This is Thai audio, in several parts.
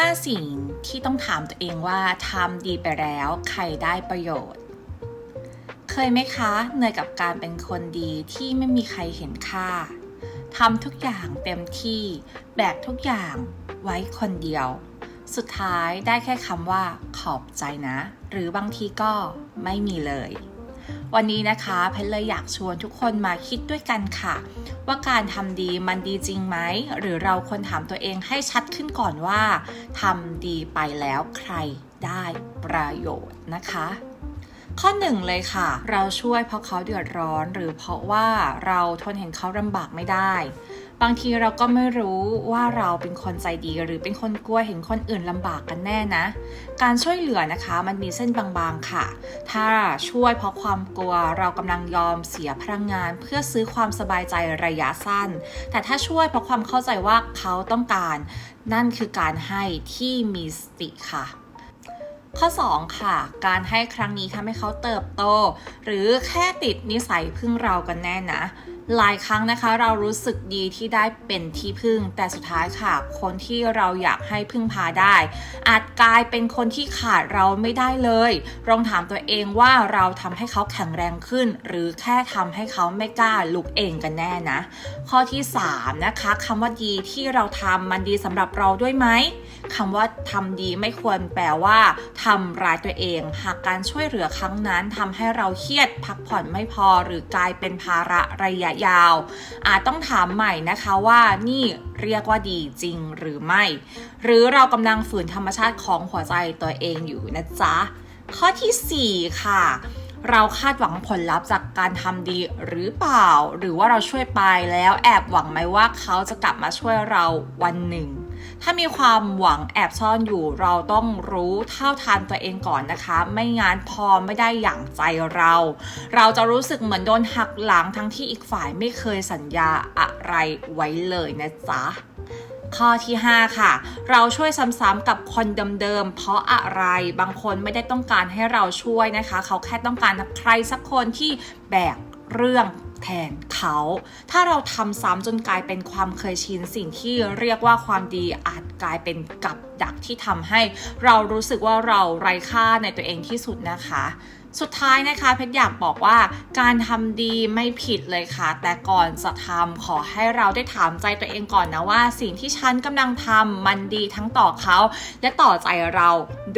5 สิ่งที่ต้องถามตัวเองว่าทำดีไปแล้วใครได้ประโยชน์ เคยไหมคะเหนื่อยกับการเป็นคนดีที่ไม่มีใครเห็นค่าทำทุกอย่างเต็มที่แบกทุกอย่างไว้คนเดียว สุดท้ายได้แค่คำว่าขอบใจนะ หรือบางทีก็ไม่มีเลย วันนี้นะคะเพนเลยอยากชวนทุกคนมาคิดด้วยกันค่ะ ว่าการทำดีมันดีจริงไหม หรือเราควรถามตัวเองให้ชัดขึ้นก่อนว่าทำดีไปแล้วใครได้ประโยชน์นะคะ ข้อหนึ่งเลยค่ะ เราช่วยเพราะเขาเดือดร้อน หรือเพราะว่าเราทนเห็นเขาลำบากไม่ได้ บางทีเราก็ไม่รู้ว่าเราเป็นคนใจดี หรือเป็นคนกลัวเห็นคนอื่นลำบากกันแน่นะ การช่วยเหลือนะคะมันมีเส้นบางๆค่ะ ถ้าช่วยเพราะความกลัวเรากำลังยอมเสียพลังงาน เพื่อซื้อความสบายใจระยะสั้น แต่ถ้าช่วยเพราะความเข้าใจว่าเขาต้องการ นั่นคือการให้ที่มีสติค่ะ ข้อ 2 ค่ะ การให้ครั้งนี้ทำให้เขาเติบโต หรือแค่ติดนิสัยพึ่งเรากันแน่นะหลายครั้งนะคะ เรารู้สึกดีที่ได้เป็นที่พึ่ง แต่สุดท้ายค่ะ คนที่เราอยากให้พึ่งพาได้ อาจกลายเป็นคนที่ขาดเราไม่ได้เลยลองถามตัวเองว่าเราทำให้เขาแข็งแรงขึ้น หรือแค่ทำให้เขาไม่กล้าลุกเองกันแน่นะ ข้อที่3นะคะคำว่าดีที่เราทำมันดีสำหรับเราด้วยไหมคำว่าทำดีไม่ควรแปลว่าทำร้ายตัวเอง หากการช่วยเหลือครั้งนั้นทำให้เราเครียดพักผ่อนไม่พอ หรือกลายเป็นภาระระยะยาว อาจต้องถามใหม่นะคะว่านี่เรียกว่าดีจริงหรือไม่ หรือเรากำลังฝืนธรรมชาติของหัวใจตัวเองอยู่นะจ๊ะ ข้อทีสี่ 4 ค่ะเราคาดหวังผลลัพธ์จากการทำดีหรือเปล่า หรือว่าเราช่วยไปแล้วแอบหวังไหมว่าเขาจะกลับมาช่วยเราวันหนึ่ง ถ้ามีความหวังแอบซ่อนอยู่เราต้องรู้เท่าทันตัวเองก่อนนะคะ ไม่งั้นพอไม่ได้อย่างใจเรา เราจะรู้สึกเหมือนโดนหักหลังทั้งที่อีกฝ่ายไม่เคยสัญญาอะไรไว้เลยนะจ๊ะข้อที่ 5 ค่ะ เราช่วยซ้ำๆกับคนเดิมๆ เพราะอะไรบางคนไม่ได้ต้องการให้เราช่วยนะคะ เขาแค่ต้องการใครสักคนที่แบกเรื่อง แทนเขา ถ้าเราทำซ้ำจนกลายเป็นความเคยชินสิ่งที่เรียกว่าความดีอาจกลายเป็นกับดักที่ทำให้ เรารู้สึกว่าเราไร้ค่าในตัวเองที่สุดนะคะ สุดท้ายนะคะเพชรอยากบอกว่าการทำดีไม่ผิดเลยค่ะ แต่ก่อนจะทำขอให้เราได้ถามใจตัวเองก่อนนะว่า สิ่งที่ฉันกำลังทำมันดีทั้งต่อเขาและต่อใจเรา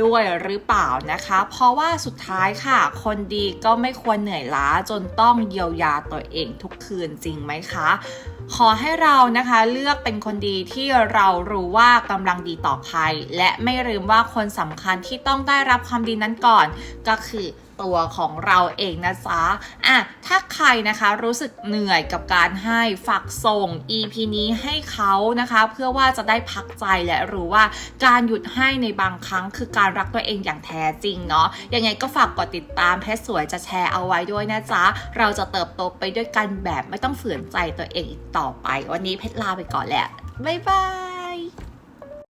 ด้วยหรือเปล่านะคะ เพราะว่าสุดท้ายค่ะ คนดีก็ไม่ควรเหนื่อยล้าจนต้องเยียวยาตัวเองทุกคืนจริงไหมคะ ขอให้เรานะคะเลือกเป็นคนดีที่เรารู้ว่ากำลังดีต่อใครและไม่ลืมว่าคนสำคัญที่ต้องได้รับความดีนั้นก่อน ก็คือตัวของเราเองนะจ๊ะอะถ้าใครนะคะรู้สึกเหนื่อยกับการให้ฝากส่ง EP นี้ให้เขานะคะ เพื่อว่าจะได้พักใจและรู้ว่าการหยุดให้ในบางครั้งคือการรักตัวเองอย่างแท้จริงเนาะยังไงก็ฝากกดติดตามเพจสวยจะแชร์เอาไว้ด้วยนะจ๊ะเราจะเติบโตไปด้วยกันแบบไม่ต้องฝืนใจตัวเองอีกต่อไป วันนี้เพชรลาไปก่อนแหละบ๊ายบาย